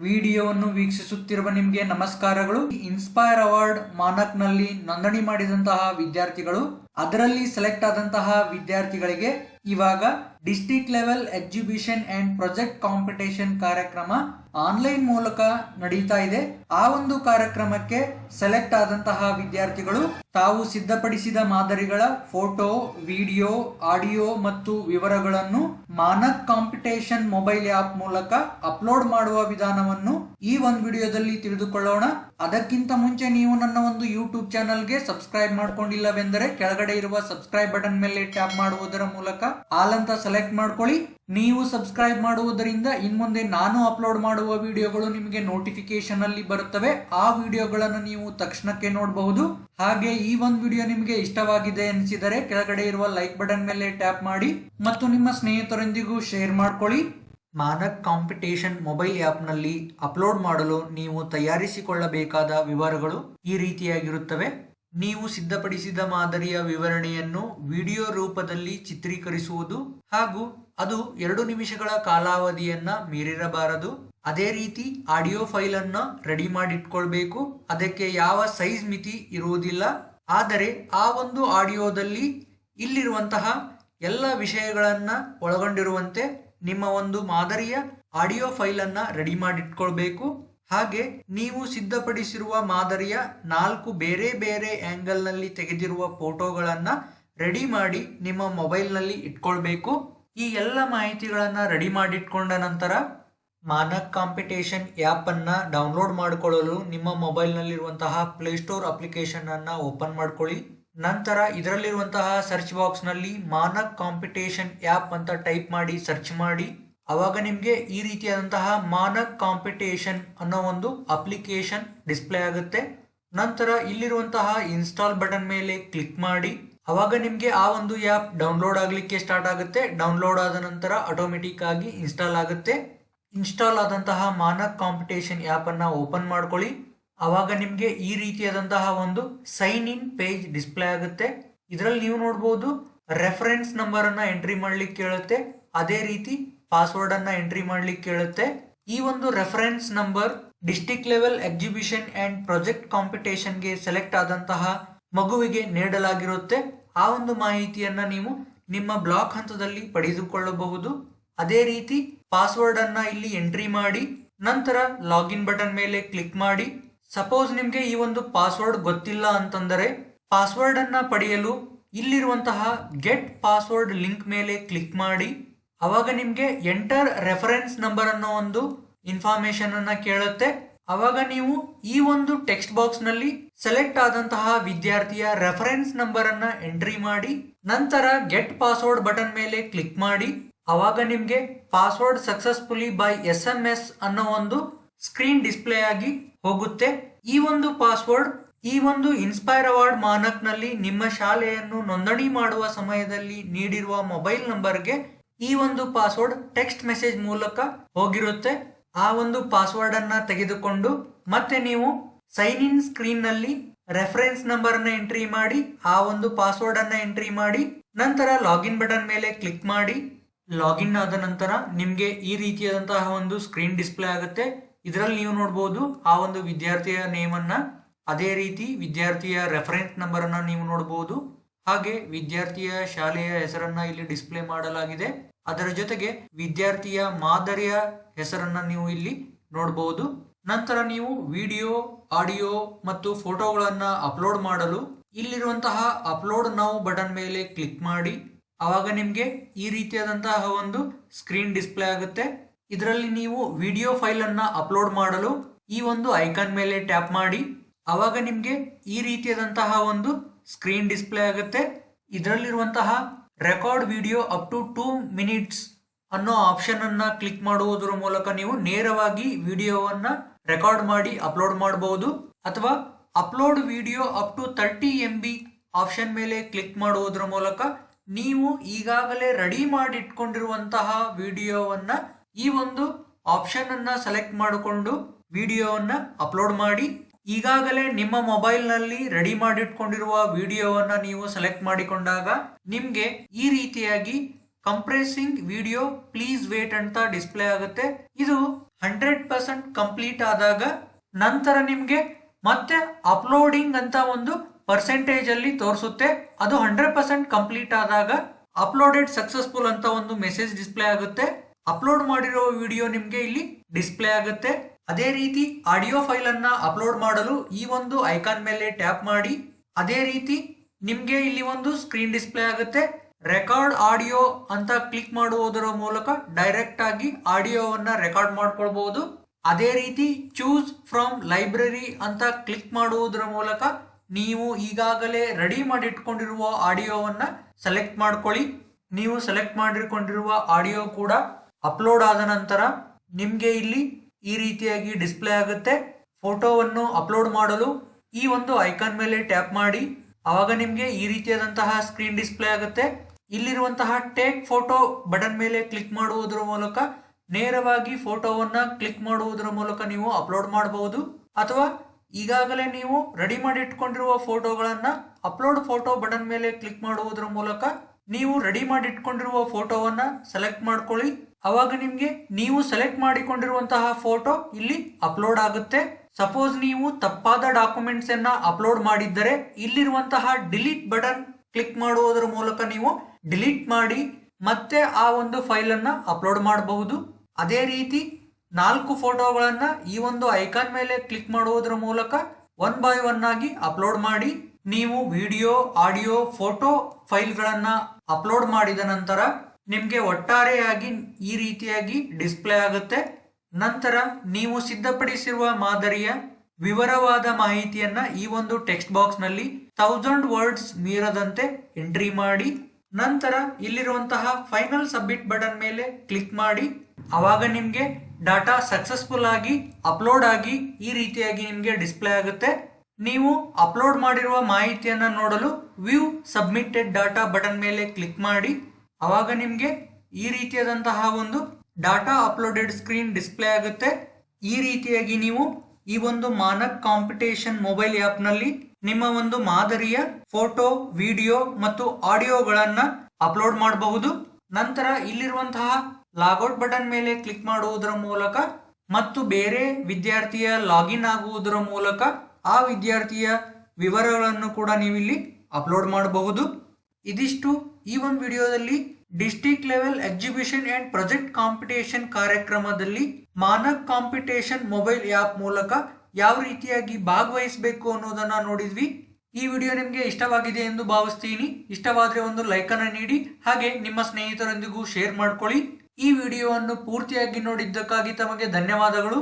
ವಿಡಿಯೋವನ್ನು ವೀಕ್ಷಿಸುತ್ತಿರುವ ನಿಮಗೆ ನಮಸ್ಕಾರಗಳು. ಇನ್ಸ್ಪೈರ್ ಅವಾರ್ಡ್ ಮಾನಕ್ನಲ್ಲಿ ನೋಂದಣಿ ಮಾಡಿದಂತಹ ವಿದ್ಯಾರ್ಥಿಗಳು. ಅದರಲ್ಲಿ ಸೆಲೆಕ್ಟ್ ಆದಂತಹ ವಿದ್ಯಾರ್ಥಿಗಳಿಗೆ ಇವಾಗ district level exhibition and project competition ಕಾರ್ಯಕ್ರಮ ಆನ್ಲೈನ್ ಮೂಲಕ ನಡೀತಾ ಇದೆ. ಆ ಒಂದು ಕಾರ್ಯಕ್ರಮಕ್ಕೆ ಸೆಲೆಕ್ಟ್ ಆದಂತಹ ವಿದ್ಯಾರ್ಥಿಗಳು ತಾವು ಸಿದ್ಧಪಡಿಸಿದ ಮಾದರಿಗಳ ಫೋಟೋ, ವಿಡಿಯೋ, ಆಡಿಯೋ ಮತ್ತು ವಿವರಗಳನ್ನು ಮಾನಕ್ ಕಾಂಪಿಟೇಷನ್ ಮೊಬೈಲ್ ಆಪ್ ಮೂಲಕ ಅಪ್ಲೋಡ್ ಮಾಡುವ ವಿಧಾನವನ್ನು ಈ ಒಂದು ವಿಡಿಯೋದಲ್ಲಿ ತಿಳಿದುಕೊಳ್ಳೋಣ. ಅದಕ್ಕಿಂತ ಮುಂಚೆ ನೀವು ನನ್ನ ಒಂದು ಯೂಟ್ಯೂಬ್ ಚಾನಲ್ಗೆ ಸಬ್ಸ್ಕ್ರೈಬ್ ಮಾಡ್ಕೊಂಡಿಲ್ಲವೆಂದರೆ ಕೆಳಗಡೆ ಇರುವ ಸಬ್ಸ್ಕ್ರೈಬ್ ಬಟನ್ ಮೇಲೆ ಟ್ಯಾಪ್ ಮಾಡುವುದರ ಮೂಲಕ ಆಲಂತ ಸೆಲೆಕ್ಟ್ ಮಾಡ್ಕೊಳ್ಳಿ. ನೀವು ಸಬ್ಸ್ಕ್ರೈಬ್ ಮಾಡುವುದರಿಂದ ಇನ್ಮುಂದೆ ನಾನು ಅಪ್ಲೋಡ್ ಮಾಡುವ ವಿಡಿಯೋಗಳು ನಿಮಗೆ ನೋಟಿಫಿಕೇಶನ್ ಅಲ್ಲಿ ಬರುತ್ತವೆ. ಆ ವಿಡಿಯೋಗಳನ್ನು ನೀವು ತಕ್ಷಣಕ್ಕೆ ನೋಡಬಹುದು. ಹಾಗೆ ಈ ಒಂದು ವಿಡಿಯೋ ನಿಮಗೆ ಇಷ್ಟವಾಗಿದೆ ಅನಿಸಿದರೆ ಕೆಳಗಡೆ ಇರುವ ಲೈಕ್ ಬಟನ್ ಮೇಲೆ ಟ್ಯಾಪ್ ಮಾಡಿ ಮತ್ತು ನಿಮ್ಮ ಸ್ನೇಹಿತರೊಂದಿಗೂ ಶೇರ್ ಮಾಡ್ಕೊಳ್ಳಿ. ಮಾನಕ್ ಕಾಂಪಿಟೇಷನ್ ಮೊಬೈಲ್ ಆ್ಯಪ್ನಲ್ಲಿ ಅಪ್ಲೋಡ್ ಮಾಡಲು ನೀವು ತಯಾರಿಸಿಕೊಳ್ಳಬೇಕಾದ ವಿವರಗಳು ಈ ರೀತಿಯಾಗಿರುತ್ತವೆ. ನೀವು ಸಿದ್ಧಪಡಿಸಿದ ಮಾದರಿಯ ವಿವರಣೆಯನ್ನು ವಿಡಿಯೋ ರೂಪದಲ್ಲಿ ಚಿತ್ರೀಕರಿಸುವುದು ಹಾಗೂ ಅದು ಎರಡು ನಿಮಿಷಗಳ ಕಾಲಾವಧಿಯನ್ನ ಮೀರಿರಬಾರದು. ಅದೇ ರೀತಿ ಆಡಿಯೋ ಫೈಲ್ ಅನ್ನ ರೆಡಿ ಮಾಡಿಟ್ಕೊಳ್ಬೇಕು. ಅದಕ್ಕೆ ಯಾವ ಸೈಜ್ ಮಿತಿ ಇರುವುದಿಲ್ಲ. ಆದರೆ ಆ ಒಂದು ಆಡಿಯೋದಲ್ಲಿ ಇಲ್ಲಿರುವಂತಹ ಎಲ್ಲ ವಿಷಯಗಳನ್ನ ಒಳಗೊಂಡಿರುವಂತೆ ನಿಮ್ಮ ಒಂದು ಮಾದರಿಯ ಆಡಿಯೋ ಫೈಲ್ ಅನ್ನ ರೆಡಿ ಮಾಡಿಟ್ಕೊಳ್ಬೇಕು. ಹಾಗೆ ನೀವು ಸಿದ್ಧಪಡಿಸಿರುವ ಮಾದರಿಯ ನಾಲ್ಕು ಬೇರೆ ಬೇರೆ ಆ್ಯಂಗಲ್ನಲ್ಲಿ ತೆಗೆದಿರುವ ಫೋಟೋಗಳನ್ನು ರೆಡಿ ಮಾಡಿ ನಿಮ್ಮ ಮೊಬೈಲ್ನಲ್ಲಿ ಇಟ್ಕೊಳ್ಬೇಕು. ಈ ಎಲ್ಲ ಮಾಹಿತಿಗಳನ್ನು ರೆಡಿ ಮಾಡಿಟ್ಕೊಂಡ ನಂತರ ಮಾನಕ್ ಕಾಂಪಿಟೇಷನ್ ಆ್ಯಪನ್ನು ಡೌನ್ಲೋಡ್ ಮಾಡಿಕೊಳ್ಳಲು ನಿಮ್ಮ ಮೊಬೈಲ್ನಲ್ಲಿರುವಂತಹ ಪ್ಲೇಸ್ಟೋರ್ ಅಪ್ಲಿಕೇಶನನ್ನು ಓಪನ್ ಮಾಡ್ಕೊಳ್ಳಿ. ನಂತರ ಇದರಲ್ಲಿರುವಂತಹ ಸರ್ಚ್ ಬಾಕ್ಸ್ನಲ್ಲಿ ಮಾನಕ್ ಕಾಂಪಿಟೇಷನ್ ಆ್ಯಪ್ ಅಂತ ಟೈಪ್ ಮಾಡಿ ಸರ್ಚ್ ಮಾಡಿ. ಅವಾಗ ನಿಮಗೆ ಈ ರೀತಿಯಾದಂತಹ ಮಾನಕ್ ಕಾಂಪಿಟೇಷನ್ ಅನ್ನೋ ಒಂದು ಅಪ್ಲಿಕೇಶನ್ ಡಿಸ್ಪ್ಲೇ ಆಗುತ್ತೆ. ನಂತರ ಇಲ್ಲಿರುವಂತಹ ಇನ್ಸ್ಟಾಲ್ ಬಟನ್ ಮೇಲೆ ಕ್ಲಿಕ್ ಮಾಡಿ, ಅವಾಗ ನಿಮಗೆ ಆ ಒಂದು ಆ್ಯಪ್ ಡೌನ್ಲೋಡ್ ಆಗಲಿಕ್ಕೆ ಸ್ಟಾರ್ಟ್ ಆಗುತ್ತೆ. ಡೌನ್ಲೋಡ್ ಆದ ನಂತರ ಆಟೋಮೆಟಿಕ್ ಆಗಿ ಇನ್ಸ್ಟಾಲ್ ಆಗುತ್ತೆ. ಇನ್ಸ್ಟಾಲ್ ಆದಂತಹ ಮಾನಕ್ ಕಾಂಪಿಟೇಷನ್ ಆ್ಯಪನ್ನು ಓಪನ್ ಮಾಡ್ಕೊಳ್ಳಿ. ಅವಾಗ ನಿಮಗೆ ಈ ರೀತಿಯಾದಂತಹ ಒಂದು ಸೈನ್ ಇನ್ ಪೇಜ್ ಡಿಸ್ಪ್ಲೇ ಆಗುತ್ತೆ. ಇದರಲ್ಲಿ ನೀವು ನೋಡಬಹುದು ರೆಫರೆನ್ಸ್ ನಂಬರ್ ಅನ್ನ ಎಂಟ್ರಿ ಮಾಡಲಿಕ್ಕೆ ಕೇಳುತ್ತೆ. ಅದೇ ರೀತಿ ಪಾಸ್ವರ್ಡ್ ಅನ್ನ ಎಂಟ್ರಿ ಮಾಡ್ಲಿಕ್ಕೆ ಕೇಳುತ್ತೆ. ಈ ಒಂದು reference number district level exhibition and project ಕಾಂಪಿಟೇಷನ್ಗೆ select ಆದಂತಹ ಮಗುವಿಗೆ ನೀಡಲಾಗಿರುತ್ತೆ. ಆ ಒಂದು ಮಾಹಿತಿಯನ್ನ ನೀವು ನಿಮ್ಮ ಬ್ಲಾಕ್ ಹಂತದಲ್ಲಿ ಪಡೆದುಕೊಳ್ಳಬಹುದು. ಅದೇ ರೀತಿ ಪಾಸ್ವರ್ಡ್ ಅನ್ನ ಇಲ್ಲಿ ಎಂಟ್ರಿ ಮಾಡಿ, ನಂತರ ಲಾಗಿನ್ ಬಟನ್ ಮೇಲೆ ಕ್ಲಿಕ್ ಮಾಡಿ. ಸಪೋಸ್ ನಿಮಗೆ ಈ ಒಂದು ಪಾಸ್ವರ್ಡ್ ಗೊತ್ತಿಲ್ಲ ಅಂತಂದರೆ ಪಾಸ್ವರ್ಡ್ ಅನ್ನ ಪಡೆಯಲು ಇಲ್ಲಿರುವಂತಹ ಗೆಟ್ ಪಾಸ್ವರ್ಡ್ ಲಿಂಕ್ ಮೇಲೆ ಕ್ಲಿಕ್ ಮಾಡಿ. ಅವಾಗ ನಿಮಗೆ ಎಂಟರ್ ರೆಫರೆನ್ಸ್ ನಂಬರ್ ಅನ್ನೋ ಒಂದು ಇನ್ಫಾರ್ಮೇಶನ್ ಅನ್ನ ಕೇಳುತ್ತೆ. ಅವಾಗ ನೀವು ಈ ಒಂದು ಟೆಕ್ಸ್ಟ್ ಬಾಕ್ಸ್ನಲ್ಲಿ ಸೆಲೆಕ್ಟ್ ಆದಂತಹ ವಿದ್ಯಾರ್ಥಿಯ ರೆಫರೆನ್ಸ್ ನಂಬರ್ ಅನ್ನ ಎಂಟ್ರಿ ಮಾಡಿ, ನಂತರ ಗೆಟ್ ಪಾಸ್ವರ್ಡ್ ಬಟನ್ ಮೇಲೆ ಕ್ಲಿಕ್ ಮಾಡಿ, ಅವಾಗ ನಿಮಗೆ password successfully by S M S ಅನ್ನೋ ಒಂದು ಸ್ಕ್ರೀನ್ ಡಿಸ್ಪ್ಲೇ ಆಗಿ ಹೋಗುತ್ತೆ. ಈ ಒಂದು ಪಾಸ್ವರ್ಡ್ ಈ ಒಂದು ಇನ್ಸ್ಪೈರ್ ಅವಾರ್ಡ್ ಮಾನಕ್ನಲ್ಲಿ ನಿಮ್ಮ ಶಾಲೆಯನ್ನು ನೋಂದಣಿ ಮಾಡುವ ಸಮಯದಲ್ಲಿ ನೀಡಿರುವ ಮೊಬೈಲ್ ನಂಬರ್ಗೆ ಈ ಒಂದು ಪಾಸ್ವರ್ಡ್ ಟೆಕ್ಸ್ಟ್ ಮೆಸೇಜ್ ಮೂಲಕ ಹೋಗಿರುತ್ತೆ. ಆ ಒಂದು ಪಾಸ್ವರ್ಡ್ ಅನ್ನ ತೆಗೆದುಕೊಂಡು ಮತ್ತೆ ನೀವು ಸೈನ್ ಇನ್ ಸ್ಕ್ರೀನ್ನಲ್ಲಿ ರೆಫರೆನ್ಸ್ ನಂಬರ್ ಅನ್ನ ಎಂಟ್ರಿ ಮಾಡಿ, ಆ ಒಂದು ಪಾಸ್ವರ್ಡ್ ಅನ್ನ ಎಂಟ್ರಿ ಮಾಡಿ, ನಂತರ ಲಾಗಿನ್ ಬಟನ್ ಮೇಲೆ ಕ್ಲಿಕ್ ಮಾಡಿ ಲಾಗಿನ್ ಆದ ನಂತರ ನಿಮ್ಗೆ ಈ ರೀತಿಯಾದಂತಹ ಒಂದು ಸ್ಕ್ರೀನ್ ಡಿಸ್ಪ್ಲೇ ಆಗುತ್ತೆ. ಇದರಲ್ಲಿ ನೀವು ನೋಡಬಹುದು ಆ ಒಂದು ವಿದ್ಯಾರ್ಥಿಯ ನೇಮ್ ಅನ್ನ, ಅದೇ ರೀತಿ ವಿದ್ಯಾರ್ಥಿಯ ರೆಫರೆನ್ಸ್ ನಂಬರ್ ಅನ್ನ ನೀವು ನೋಡಬಹುದು ಹಾಗೆ ವಿದ್ಯಾರ್ಥಿಯ ಶಾಲೆಯ ಹೆಸರನ್ನ ಇಲ್ಲಿ ಡಿಸ್ಪ್ಲೇ ಮಾಡಲಾಗಿದೆ. ಅದರ ಜೊತೆಗೆ ವಿದ್ಯಾರ್ಥಿಯ ಮಾದರಿಯ ಹೆಸರನ್ನ ನೀವು ಇಲ್ಲಿ ನೋಡಬಹುದು ನಂತರ ನೀವು ವಿಡಿಯೋ, ಆಡಿಯೋ ಮತ್ತು ಫೋಟೋಗಳನ್ನ ಅಪ್ಲೋಡ್ ಮಾಡಲು ಇಲ್ಲಿರುವಂತಹ ಅಪ್ಲೋಡ್ ನೌ ಬಟನ್ ಮೇಲೆ ಕ್ಲಿಕ್ ಮಾಡಿ. ಅವಾಗ ನಿಮಗೆ ಈ ರೀತಿಯಾದಂತಹ ಒಂದು ಸ್ಕ್ರೀನ್ ಡಿಸ್ಪ್ಲೇ ಆಗುತ್ತೆ. ಇದರಲ್ಲಿ ನೀವು ವಿಡಿಯೋ ಫೈಲ್ ಅನ್ನ ಅಪ್ಲೋಡ್ ಮಾಡಲು ಈ ಒಂದು ಐಕಾನ್ ಮೇಲೆ ಟ್ಯಾಪ್ ಮಾಡಿ. ಅವಾಗ ನಿಮಗೆ ಈ ರೀತಿಯಾದಂತಹ ಒಂದು ಸ್ಕ್ರೀನ್ ಡಿಸ್ಪ್ಲೇ ಆಗುತ್ತೆ. ಇದರಲ್ಲಿರುವಂತಹ record video up to two minutes ಅನ್ನೋ ಆಪ್ಷನ್ ಅನ್ನ ಕ್ಲಿಕ್ ಮಾಡುವುದರ ಮೂಲಕ ನೀವು ನೇರವಾಗಿ ವಿಡಿಯೋವನ್ನ ರೆಕಾರ್ಡ್ ಮಾಡಿ ಅಪ್ಲೋಡ್ ಮಾಡಬಹುದು ಅಥವಾ upload video up to thirty M B option ಮೇಲೆ ಕ್ಲಿಕ್ ಮಾಡುವುದರ ಮೂಲಕ ನೀವು ಈಗಾಗಲೇ ರೆಡಿ ಮಾಡಿಟ್ಕೊಂಡಿರುವಂತಹ ವಿಡಿಯೋವನ್ನ ಈ ಒಂದು ಆಪ್ಷನ್ ಅನ್ನ ಸೆಲೆಕ್ಟ್ ಮಾಡಿಕೊಂಡು ವಿಡಿಯೋವನ್ನ ಅಪ್ಲೋಡ್ ಮಾಡಿ ಈಗಾಗಲೇ ನಿಮ್ಮ ಮೊಬೈಲ್ನಲ್ಲಿ ರೆಡಿ ಮಾಡಿಟ್ಕೊಂಡಿರುವ ವಿಡಿಯೋವನ್ನು ನೀವು ಸೆಲೆಕ್ಟ್ ಮಾಡಿಕೊಂಡಾಗ ನಿಮಗೆ ಈ ರೀತಿಯಾಗಿ ಕಂಪ್ರೆಸಿಂಗ್ ವಿಡಿಯೋ ಪ್ಲೀಸ್ ವೇಟ್ ಅಂತ ಡಿಸ್ಪ್ಲೇ ಆಗುತ್ತೆ. ಇದು ಹಂಡ್ರೆಡ್ ಪರ್ಸೆಂಟ್ ಕಂಪ್ಲೀಟ್ ಆದಾಗ ನಂತರ ನಿಮಗೆ ಮತ್ತೆ ಅಪ್ಲೋಡಿಂಗ್ ಅಂತ ಒಂದು ಪರ್ಸೆಂಟೇಜ್ ಅಲ್ಲಿ ತೋರಿಸುತ್ತೆ. ಅದು ಹಂಡ್ರೆಡ್ ಪರ್ಸೆಂಟ್ ಕಂಪ್ಲೀಟ್ ಆದಾಗ ಅಪ್ಲೋಡೆಡ್ ಸಕ್ಸಸ್ಫುಲ್ ಅಂತ ಒಂದು ಮೆಸೇಜ್ ಡಿಸ್ಪ್ಲೇ ಆಗುತ್ತೆ. ಅಪ್ಲೋಡ್ ಮಾಡಿರೋ ವಿಡಿಯೋ ನಿಮಗೆ ಇಲ್ಲಿ ಡಿಸ್ಪ್ಲೇ ಆಗುತ್ತೆ. ಅದೇ ರೀತಿ ಆಡಿಯೋ ಫೈಲ್ ಅನ್ನ ಅಪ್ಲೋಡ್ ಮಾಡಲು ಈ ಒಂದು ಐಕಾನ್ ಮೇಲೆ ಟ್ಯಾಪ್ ಮಾಡಿ. ಅದೇ ರೀತಿ ನಿಮಗೆ ಇಲ್ಲಿ ಒಂದು ಸ್ಕ್ರೀನ್ ಡಿಸ್ಪ್ಲೇ ಆಗುತ್ತೆ. ರೆಕಾರ್ಡ್ ಆಡಿಯೋ ಅಂತ ಕ್ಲಿಕ್ ಮಾಡುವುದರ ಮೂಲಕ ಡೈರೆಕ್ಟ್ ಆಗಿ ಆಡಿಯೋವನ್ನ ರೆಕಾರ್ಡ್ ಮಾಡ್ಕೊಳ್ಬಹುದು ಅದೇ ರೀತಿ ಚೂಸ್ ಫ್ರಮ್ ಲೈಬ್ರರಿ ಅಂತ ಕ್ಲಿಕ್ ಮಾಡುವುದರ ಮೂಲಕ ನೀವು ಈಗಾಗಲೇ ರೆಡಿ ಮಾಡಿಟ್ಕೊಂಡಿರುವ ಆಡಿಯೋವನ್ನ ಸೆಲೆಕ್ಟ್ ಮಾಡ್ಕೊಳ್ಳಿ. ನೀವು ಸೆಲೆಕ್ಟ್ ಮಾಡಿಕೊಂಡಿರುವ ಆಡಿಯೋ ಕೂಡ ಅಪ್ಲೋಡ್ ಆದ ನಂತರ ನಿಮಗೆ ಇಲ್ಲಿ ಈ ರೀತಿಯಾಗಿ ಡಿಸ್ಪ್ಲೇ ಆಗುತ್ತೆ. ಫೋಟೋವನ್ನು ಅಪ್ಲೋಡ್ ಮಾಡಲು ಈ ಒಂದು ಐಕಾನ್ ಮೇಲೆ ಟ್ಯಾಪ್ ಮಾಡಿ. ಆವಾಗ ನಿಮಗೆ ಈ ರೀತಿಯಾದಂತಹ ಸ್ಕ್ರೀನ್ ಡಿಸ್ಪ್ಲೇ ಆಗುತ್ತೆ. ಇಲ್ಲಿರುವಂತಹ ಟೇಕ್ ಫೋಟೋ ಬಟನ್ ಮೇಲೆ ಕ್ಲಿಕ್ ಮಾಡುವುದರ ಮೂಲಕ ನೇರವಾಗಿ ಫೋಟೋವನ್ನ ಕ್ಲಿಕ್ ಮಾಡುವುದರ ಮೂಲಕ ನೀವು ಅಪ್ಲೋಡ್ ಮಾಡಬಹುದು. ಅಥವಾ ಈಗಾಗಲೇ ನೀವು ರೆಡಿ ಮಾಡಿ ಇಟ್ಕೊಂಡಿರುವ ಫೋಟೋಗಳನ್ನ ಅಪ್ಲೋಡ್ ಫೋಟೋ ಬಟನ್ ಮೇಲೆ ಕ್ಲಿಕ್ ಮಾಡುವುದರ ಮೂಲಕ ನೀವು ರೆಡಿ ಮಾಡಿ ಇಟ್ಕೊಂಡಿರುವ ಫೋಟೋವನ್ನ ಸೆಲೆಕ್ಟ್ ಮಾಡ್ಕೊಳ್ಳಿ. ಅವಾಗ ನಿಮಗೆ ನೀವು ಸೆಲೆಕ್ಟ್ ಮಾಡಿಕೊಂಡಿರುವಂತಹ ಫೋಟೋ ಇಲ್ಲಿ ಅಪ್ಲೋಡ್ ಆಗುತ್ತೆ. ಸಪೋಸ್ ನೀವು ತಪ್ಪಾದ ಡಾಕ್ಯುಮೆಂಟ್ಸ್ ಅನ್ನ ಅಪ್ಲೋಡ್ ಮಾಡಿದ್ದರೆ ಇಲ್ಲಿರುವಂತಹ ಡಿಲೀಟ್ ಬಟನ್ ಕ್ಲಿಕ್ ಮಾಡುವುದರ ಮೂಲಕ ನೀವು ಡಿಲೀಟ್ ಮಾಡಿ ಮತ್ತೆ ಆ ಒಂದು ಫೈಲ್ ಅನ್ನ ಅಪ್ಲೋಡ್ ಮಾಡಬಹುದು. ಅದೇ ರೀತಿ ನಾಲ್ಕು ಫೋಟೋಗಳನ್ನ ಈ ಒಂದು ಐಕಾನ್ ಮೇಲೆ ಕ್ಲಿಕ್ ಮಾಡುವುದರ ಮೂಲಕ ಒನ್ ಬೈ ಒನ್ ಆಗಿ ಅಪ್ಲೋಡ್ ಮಾಡಿ ನೀವು ವಿಡಿಯೋ ಆಡಿಯೋ ಫೋಟೋ ಫೈಲ್ಗಳನ್ನು ಅಪ್ಲೋಡ್ ಮಾಡಿದ ನಂತರ ನಿಮ್ಗೆ ಒಟ್ಟಾರೆಯಾಗಿ ಈ ರೀತಿಯಾಗಿ ಡಿಸ್ಪ್ಲೇ ಆಗುತ್ತೆ. ನಂತರ ನೀವು ಸಿದ್ಧಪಡಿಸಿರುವ ಮಾದರಿಯ ವಿವರವಾದ ಮಾಹಿತಿಯನ್ನ ಈ ಒಂದು ಟೆಕ್ಸ್ಟ್ ಬಾಕ್ಸ್ನಲ್ಲಿ ಥೌಸಂಡ್ ವರ್ಡ್ಸ್ ಮೀರದಂತೆ ಎಂಟ್ರಿ ಮಾಡಿ, ನಂತರ ಇಲ್ಲಿರುವಂತಹ ಫೈನಲ್ ಸಬ್ಮಿಟ್ ಬಟನ್ ಮೇಲೆ ಕ್ಲಿಕ್ ಮಾಡಿ, ಅವಾಗ ನಿಮಗೆ ಡಾಟಾ ಸಕ್ಸಸ್ಫುಲ್ ಆಗಿ, ಅಪ್ಲೋಡ್ ಆಗಿ ಈ ರೀತಿಯಾಗಿ ನಿಮಗೆ ಡಿಸ್ಪ್ಲೇ ಆಗುತ್ತೆ. ನೀವು ಅಪ್ಲೋಡ್ ಮಾಡಿರುವ ಮಾಹಿತಿಯನ್ನ ನೋಡಲು ವ್ಯೂ ಸಬ್ಮಿಟೆಡ್ ಡಾಟಾ ಬಟನ್ ಮೇಲೆ ಕ್ಲಿಕ್ ಮಾಡಿ ಅವಾಗ ನಿಮಗೆ ಈ ರೀತಿಯಾದಂತಹ ಒಂದು ಡಾಟಾ ಅಪ್ಲೋಡೆಡ್ ಸ್ಕ್ರೀನ್ ಡಿಸ್ಪ್ಲೇ ಆಗುತ್ತೆ. ಈ ರೀತಿಯಾಗಿ ನೀವು ಈ ಒಂದು ಮಾನಕ್ ಕಾಂಪಿಟೇಷನ್ ಮೊಬೈಲ್ ಆ್ಯಪ್ನಲ್ಲಿ ನಲ್ಲಿ ನಿಮ್ಮ ಒಂದು ಮಾದರಿಯ ಫೋಟೋ, ವಿಡಿಯೋ ಮತ್ತು ಆಡಿಯೋಗಳನ್ನು ಅಪ್ಲೋಡ್ ಮಾಡಬಹುದು. ನಂತರ ಇಲ್ಲಿರುವಂತಹ ಲಾಗೌಟ್ ಬಟನ್ ಮೇಲೆ ಕ್ಲಿಕ್ ಮಾಡುವುದರ ಮೂಲಕ ಮತ್ತು ಬೇರೆ ವಿದ್ಯಾರ್ಥಿಯ ಲಾಗಿನ್ ಆಗುವುದರ ಮೂಲಕ ಆ ವಿದ್ಯಾರ್ಥಿಯ ವಿವರಗಳನ್ನು ಕೂಡ ನೀವಿಲ್ಲಿ ಅಪ್ಲೋಡ್ ಮಾಡಬಹುದು. ಇದಿಷ್ಟು ಈ ಒಂದು ವಿಡಿಯೋದಲ್ಲಿ district level exhibition and project competition ಕಾರ್ಯಕ್ರಮದಲ್ಲಿ ಮಾನಕ್ ಕಾಂಪಿಟೇಷನ್ ಮೊಬೈಲ್ ಆ್ಯಪ್ ಮೂಲಕ ಯಾವ ರೀತಿಯಾಗಿ ಭಾಗವಹಿಸಬೇಕು ಅನ್ನೋದನ್ನು ನೋಡಿದ್ವಿ. ಈ ವಿಡಿಯೋ ನಿಮಗೆ ಇಷ್ಟವಾಗಿದೆ ಎಂದು ಭಾವಿಸ್ತೀನಿ. ಇಷ್ಟವಾದರೆ ಒಂದು ಲೈಕನ್ನು ನೀಡಿ, ಹಾಗೆ ನಿಮ್ಮ ಸ್ನೇಹಿತರೊಂದಿಗೂ ಶೇರ್ ಮಾಡ್ಕೊಳ್ಳಿ. ಈ ವಿಡಿಯೋವನ್ನು ಪೂರ್ತಿಯಾಗಿ ನೋಡಿದ್ದಕ್ಕಾಗಿ ತಮಗೆ ಧನ್ಯವಾದಗಳು.